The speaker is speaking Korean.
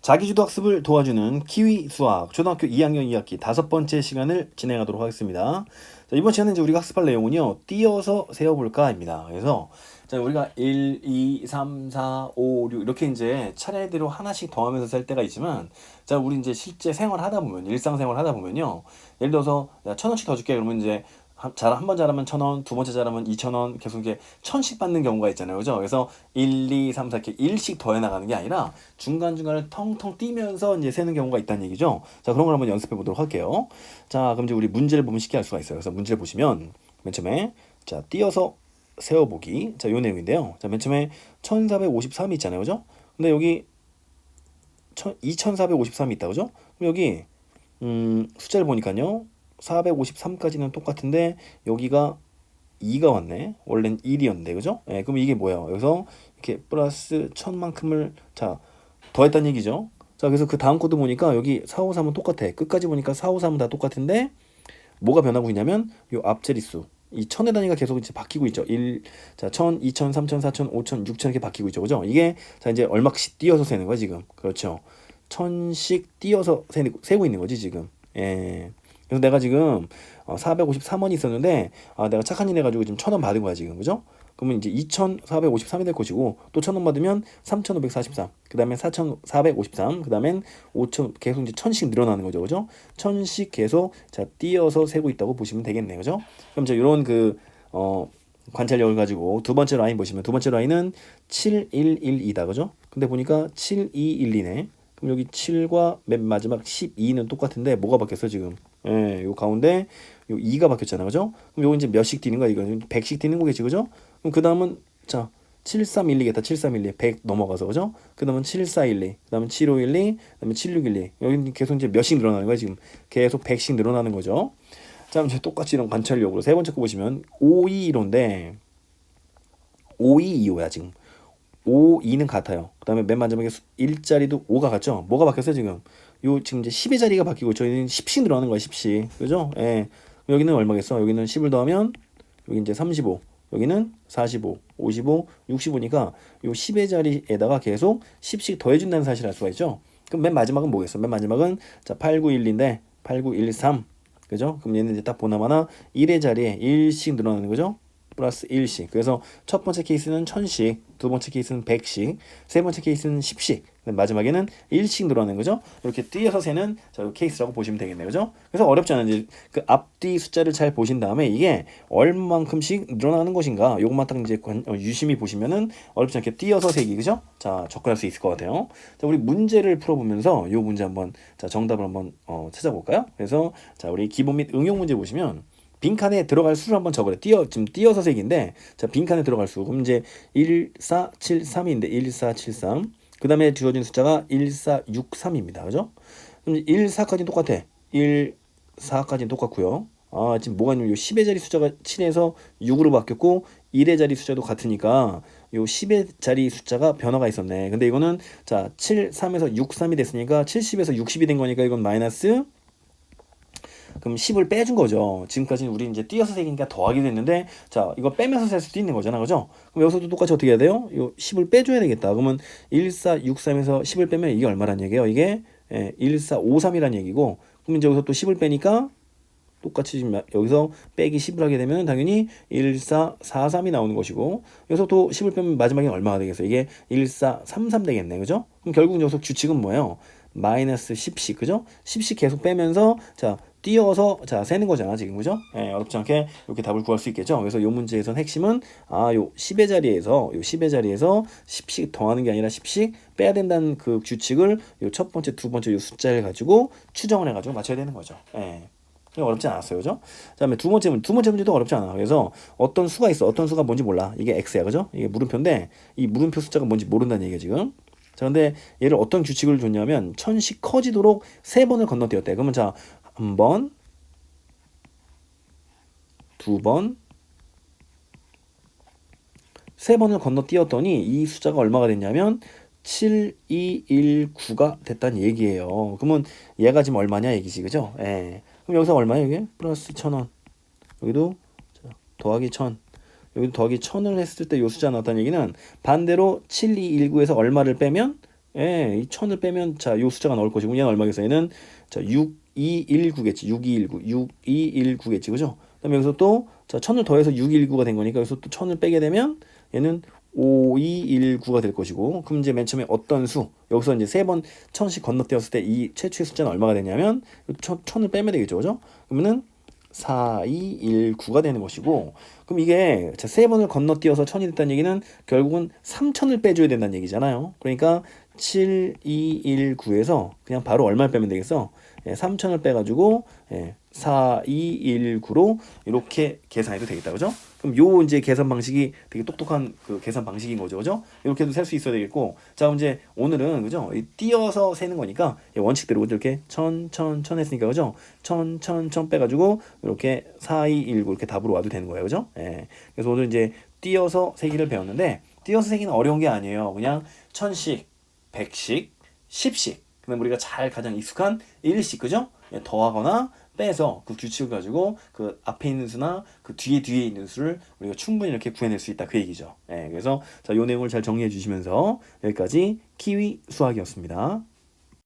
자기주도 학습을 도와주는 키위 수학 초등학교 2학년 2학기 다섯 번째 시간을 진행하도록 하겠습니다. 자, 이번 시간은 이제 우리가 학습할 내용은요. 띄어서 세어 볼까입니다. 그래서 자, 우리가 1, 2, 3, 4, 5, 6 이렇게 이제 차례대로 하나씩 더하면서 셀 때가 있지만 자, 우리 이제 실제 생활하다 보면 일상생활 하다 보면요. 예를 들어서 천 원씩 더 줄게 그러면 이제 한 번 잘하면 천 원, 두 번째 잘하면 이천 원 계속 이렇게 천씩 받는 경우가 있잖아요. 그죠? 그래서 1, 2, 3, 4 이렇게 일씩 더해 나가는 게 아니라 중간중간을 텅텅 뛰면서 이제 세는 경우가 있다는 얘기죠. 자, 그런 걸 한번 연습해 보도록 할게요. 자, 그럼 이제 우리 문제를 보면 쉽게 알 수가 있어요. 그래서 문제를 보시면 맨 처음에 자, 띄어서 세어보기. 자, 요 내용인데요. 자, 맨 처음에 1453이 있잖아요. 그죠? 근데 여기 2453이 있다. 그죠? 그럼 여기 음, 숫자를 보니까요. 453까지는 똑같은데 여기가 2가 왔네. 원래는 1이었는데 그죠? 예, 그럼 이게 뭐예요? 여기서 이렇게 플러스 1000만큼을 자 더했다는 얘기죠. 자 그래서 그 다음 코드 보니까 여기 453은 똑같아. 끝까지 보니까 453은 다 똑같은데 뭐가 변하고 있냐면 요 앞자릿수 이 천의 단위가 계속 이제 바뀌고 있죠. 1, 자, 1000, 2000, 3000, 4000, 5000, 6000 이렇게 바뀌고 있죠. 그죠? 이게 자 이제 얼마씩 띄어서 세는 거야 지금. 그렇죠. 천씩 띄어서 세, 세고 있는 거지 지금. 예. 그래서 내가 지금 453원이 있었는데 아, 내가 착한 일 해가지고 지금 1000원 받은 거야 지금 그죠? 그러면 이제 2453이 될 것이고 또 1000원 받으면 3543, 그 다음에 4453, 그 다음엔 5000 계속 이제 1000씩 늘어나는 거죠 그죠? 1000씩 계속 자 띄어서 세고 있다고 보시면 되겠네요 그죠? 그럼 자 이런 그 어, 관찰력을 가지고 두 번째 라인 보시면 두 번째 라인은 7112다 그죠? 근데 보니까 7212네 그럼 여기 7과 맨 마지막 12는 똑같은데 뭐가 바뀌었어 지금? 예, 요 가운데 요 2가 바뀌었잖아. 그죠? 그럼 요거 이제 몇씩 뛰는 거야? 이거 100씩 뛰는 거겠지. 그죠? 그럼 그다음은 자, 7312겠다. 7312. 100 넘어가서. 그죠? 그다음은 7412. 그다음은 7512. 그다음에 7612. 여기 계속 이제 몇씩 늘어나는 거야, 지금. 계속 100씩 늘어나는 거죠. 자, 이제 똑같이 이런 관찰력으로 세 번째 거 보시면 5215인데 5225야, 지금. 5, 2는 같아요. 그 다음에 맨 마지막에 일자리도 5가 같죠? 뭐가 바뀌었어요, 지금? 요, 지금 이제 10의 자리가 바뀌고, 저희는 10씩 늘어나는 거야, 10씩. 그죠? 예. 여기는 얼마겠어? 여기는 10을 더하면, 여기 이제 35. 여기는 45, 55, 65니까 요 10의 자리에다가 계속 10씩 더해준다는 사실을 알 수가 있죠? 그럼 맨 마지막은 뭐겠어? 맨 마지막은, 자, 8912인데, 8913. 그죠? 그럼 얘는 이제 딱 보나마나 1의 자리에 1씩 늘어나는 거죠? 플러스 1씩. 그래서 첫 번째 케이스는 1000씩, 두 번째 케이스는 100씩, 세 번째 케이스는 10씩, 마지막에는 1씩 늘어나는 거죠. 이렇게 띄어서 세는 저 케이스라고 보시면 되겠네요. 그죠? 그래서 어렵지 않은 이제 그 앞뒤 숫자를 잘 보신 다음에 이게 얼마만큼씩 늘어나는 것인가 요것만 딱 이제 어, 유심히 보시면은 어렵지 않게 띄어서 세기 그죠? 자 접근할 수 있을 것 같아요. 자 우리 문제를 풀어보면서 요 문제 한번 자 정답을 한번 어, 찾아볼까요? 그래서 자 우리 기본 및 응용 문제 보시면 빈칸에 들어갈 수를 한번 적으래. 띄어 지금 띄어서 색인데 자 빈칸에 들어갈 수. 그럼 이제 1 4 7 3인데 1 4 7 3. 그다음에 주어진 숫자가 1 4 6 3입니다. 그죠? 그럼 1 4까지는 똑같아. 1 4까지는 똑같고요. 아, 지금 뭐가 있냐면 요 10의 자리 숫자가 7에서 6으로 바뀌었고 1의 자리 숫자도 같으니까 요 10의 자리 숫자가 변화가 있었네. 근데 이거는 자, 7 3에서 6 3이 됐으니까 70에서 60이 된 거니까 이건 마이너스 그럼 10을 빼준 거죠. 지금까지는 우리 이제 띄어서 세기니까 더하게 됐는데 자 이거 빼면서 셀 수도 있는 거잖아, 그죠? 그럼 여기서도 똑같이 어떻게 해야 돼요? 요 10을 빼줘야 되겠다. 그러면 1, 4, 6, 3에서 10을 빼면 이게 얼마란 얘기예요? 이게 예, 1, 4, 5, 3이란 얘기고 그럼 이제 여기서 또 10을 빼니까 똑같이 지금 여기서 빼기 10을 하게 되면 당연히 1, 4, 4, 3이 나오는 것이고 여기서 또 10을 빼면 마지막에 얼마가 되겠어요? 이게 1, 4, 3, 3 되겠네, 그죠? 그럼 결국 여기서 주칙은 뭐예요? 마이너스 10씩, 그죠? 10씩 계속 빼면서 자 띄어서 자 세는 거잖아 지금 그죠? 예, 어렵지 않게 이렇게 답을 구할 수 있겠죠. 그래서 요 문제에선 핵심은 아요 10의 자리에서 요 10의 자리에서 10씩 더하는 게 아니라 10씩 빼야 된다는 그 규칙을 요 첫 번째, 두 번째 요 숫자를 가지고 추정을 해가지고 맞춰야 되는 거죠. 예. 어렵지 않았어요, 그죠? 그다음에 두 번째 문제, 두 번째 문제도 어렵지 않아. 그래서 어떤 수가 있어, 어떤 수가 뭔지 몰라. 이게 x야, 그죠? 이게 물음표인데 이 물음표 숫자가 뭔지 모른다는 얘기야 지금. 자, 근데 얘를 어떤 규칙을 줬냐면 천씩 커지도록 세 번을 건너뛰었대. 그러면 자, 한 번, 두 번, 세 번을 건너뛰었더니 이 숫자가 얼마가 됐냐면 7219가 됐다는 얘기예요. 그러면 얘가 지금 얼마냐 얘기지, 그죠? 예. 그럼 여기서 얼마야, 이게? 플러스 1000원. 여기도 더하기 1000. 여기도 더하기 1000을 했을 때 요 숫자 나왔다는 얘기는 반대로 7219에서 얼마를 빼면 예, 이 천을 빼면 자, 요 숫자가 나올 것이고 얘는 얼마겠어? 얘는 자, 6219겠지. 6219. 6219겠지. 그죠? 그다음에 여기서 또 자, 천을 더해서 619가 된 거니까 여기서 또 천을 빼게 되면 얘는 5219가 될 것이고 그럼 이제 맨 처음에 어떤 수 여기서 이제 세번 천씩 건너뛰었을 때 이 최초의 숫자는 얼마가 되냐면 천, 천을 빼면 되겠죠. 그죠? 그러면은 4219가 되는 것이고 그럼 이게 자, 세 번을 건너뛰어서 천이 됐다는 얘기는 결국은 3천을 빼줘야 된다는 얘기잖아요. 그러니까 7219에서 그냥 바로 얼마를 빼면 되겠어? 예, 3천을 빼가지고 예, 4219로 이렇게 계산해도 되겠다, 그죠? 그럼 요 이제 계산 방식이 되게 똑똑한 그 계산 방식인 거죠, 그죠? 이렇게도 셀 수 있어야 되겠고, 자 이제 오늘은 그죠? 이 띄어서 세는 거니까 이 원칙대로 이렇게 천, 천, 천 했으니까 그죠? 천, 천, 천 빼가지고 이렇게 4219 이렇게 답으로 와도 되는 거예요, 그죠? 예. 그래서 오늘 이제 띄어서 세기를 배웠는데 띄어서 세기는 어려운 게 아니에요. 그냥 천씩, 백씩, 십씩. 그다음 우리가 잘 가장 익숙한 일씩 그죠? 예, 더하거나 빼서 그 규칙을 가지고 그 앞에 있는 수나 그 뒤에 뒤에 있는 수를 우리가 충분히 이렇게 구해낼 수 있다 그 얘기죠. 예, 그래서 자, 요 내용을 잘 정리해 주시면서 여기까지 키위 수학이었습니다.